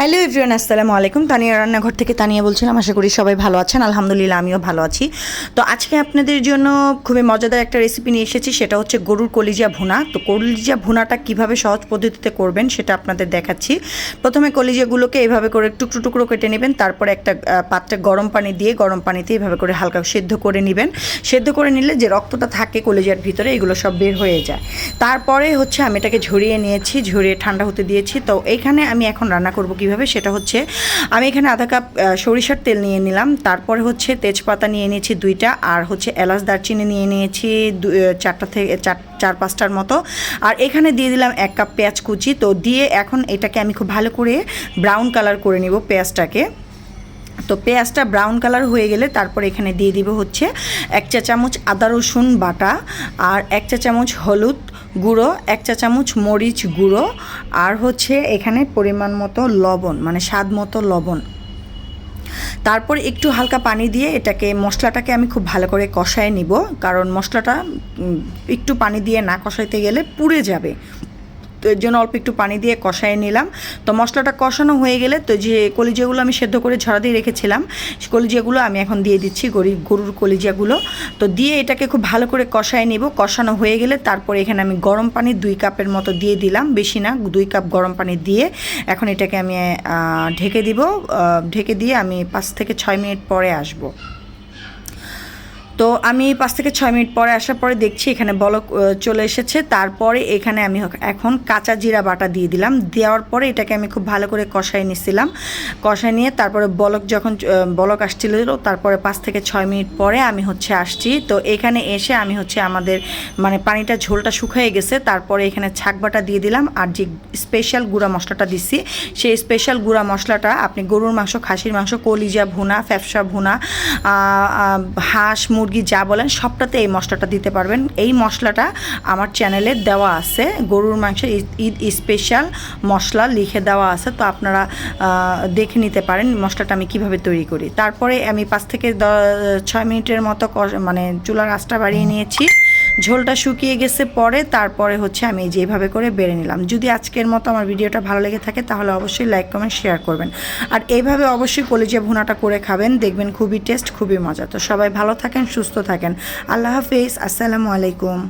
Hello everyone আসসালামু আলাইকুম। তানিয়া রান্নাঘর থেকে তানিয়া বলছিলাম, আশা করি সবাই ভালো আছেন। আলহামদুলিল্লাহ, আমিও ভালো আছি। তো আজকে আপনাদের জন্য খুবই মজাদার একটা রেসিপি নিয়ে এসেছি, সেটা হচ্ছে গরুর কলিজা ভুনা। তো কলিজা ভুনাটা কীভাবে সহজ পদ্ধতিতে করবেন, সেটা আপনাদের দেখাচ্ছি। প্রথমে কলিজাগুলোকে এইভাবে করে টুকরো টুকরো কেটে নেবেন, তারপরে একটা পাত্রে গরম পানি দিয়ে, গরম পানিতে এইভাবে করে হালকা সেদ্ধ করে নেবেন। সেদ্ধ করে নিলে যে রক্তটা থাকে কলিজার ভিতরে, এগুলো সব বের হয়ে যায়। তারপরে হচ্ছে আমি এটাকে ঝরিয়ে নিয়েছি, ঝরিয়ে ঠান্ডা হতে দিয়েছি। তো এইখানে আমি এখন রান্না করব করব কীভাবে সেটা হচ্ছে, আমি এখানে আধা কাপ সরিষার তেল নিয়ে নিলাম, তারপরে হচ্ছে তেজপাতা নিয়ে নিয়েছি দুইটা, আর হচ্ছে এলাচ দারচিনি নিয়ে নিয়েছি চারটা থেকে, চার চার পাঁচটার মতো, আর এখানে দিয়ে দিলাম এক কাপ পেঁয়াজ কুচি, তো দিয়ে এখন এটাকে আমি খুব ভালো করে ব্রাউন কালার করে নিব পেঁয়াজটাকে। তো পেঁয়াজটা ব্রাউন কালার হয়ে গেলে তারপর এখানে দিয়ে দিব হচ্ছে এক চা চামচ আদা রসুন বাটা আর এক চা চামচ হলুদ গুঁড়ো, এক চা চামচ মরিচ গুঁড়ো আর হচ্ছে এখানে পরিমাণ মতো লবণ মানে স্বাদ মতো লবণ। তারপর একটু হালকা পানি দিয়ে এটাকে, মশলাটাকে আমি খুব ভালো করে কষায় নিব, কারণ মশলাটা একটু পানি দিয়ে না কষাইতে গেলে পুড়ে যাবে। জন্য অল্প একটু পানি দিয়ে কষায় নিলাম। তো মশলাটা কষানো হয়ে গেলে তো যে কলিজিয়াগুলো আমি সেদ্ধ করে ঝরা দিয়ে রেখেছিলাম, সে কলিজাগুলো আমি এখন দিয়ে দিচ্ছি গরি গরুর কলিজিয়াগুলো তো দিয়ে এটাকে খুব ভালো করে কষায় নিব। কষানো হয়ে গেলে তারপরে এখানে আমি গরম পানি দুই কাপের মতো দিয়ে দিলাম। বেশি না, দুই কাপ গরম পানি দিয়ে এখন এটাকে আমি ঢেকে দিব। ঢেকে দিয়ে আমি পাঁচ থেকে ছয় মিনিট পরে আসব। তো আমি পাঁচ থেকে ছয় মিনিট পরে আসার পরে দেখছি এখানে বলক চলে এসেছে। তারপরে এখানে আমি এখন কাঁচা জিরা বাটা দিয়ে দিলাম। দেওয়ার পরে এটাকে আমি খুব ভালো করে কষাই নিছিলাম। কষাই নিয়ে তারপরে বলক যখন বলক আসছিল, তারপরে পাঁচ থেকে ছয় মিনিট পরে আমি হচ্ছে আসছি। তো এখানে এসে আমি হচ্ছে আমাদের মানে পানিটা, ঝোলটা শুকিয়ে গেছে। তারপরে এখানে ছাক বাটা দিয়ে দিলাম। আর যে স্পেশাল গুঁড়া মশলাটা দিছি, সেই স্পেশাল গুঁড়া মশলাটা আপনি গরুর মাংস, খাসির মাংস, কলিজা ভুনা, ফ্যাপসা ভুনা হাঁস, মুরগি যা বলেন, সবটাতে এই মশলাটা দিতে পারবেন। এই মশলাটা আমার চ্যানেলে দেওয়া আছে। গরুর মাংসের ঈদ- স্পেশাল মশলা লিখে দেওয়া আছে। তো আপনারা দেখে নিতে পারেন মশলাটা আমি কীভাবে তৈরি করি। তারপরে আমি পাঁচ থেকে ছয় মিনিটের মতো মানে চুলার আঁচটা বাড়িয়ে নিয়েছি। ঝোলটা শুকিয়ে গেছে পরে তারপরে হচ্ছে আমি যেভাবে করে বেড়ে নিলাম। যদি আজকের মতো আমার ভিডিওটা ভালো লেগে থাকে তাহলে অবশ্যই লাইক, কমেন্ট, শেয়ার করবেন। আর এইভাবে অবশ্যই কলেজিয়া ভুনাটা করে খাবেন, দেখবেন খুবই টেস্ট, খুবই মজা। তো সবাই ভালো থাকেন, সুস্থ থাকেন। আল্লাহ হাফিজ, আসসালামু আলাইকুম।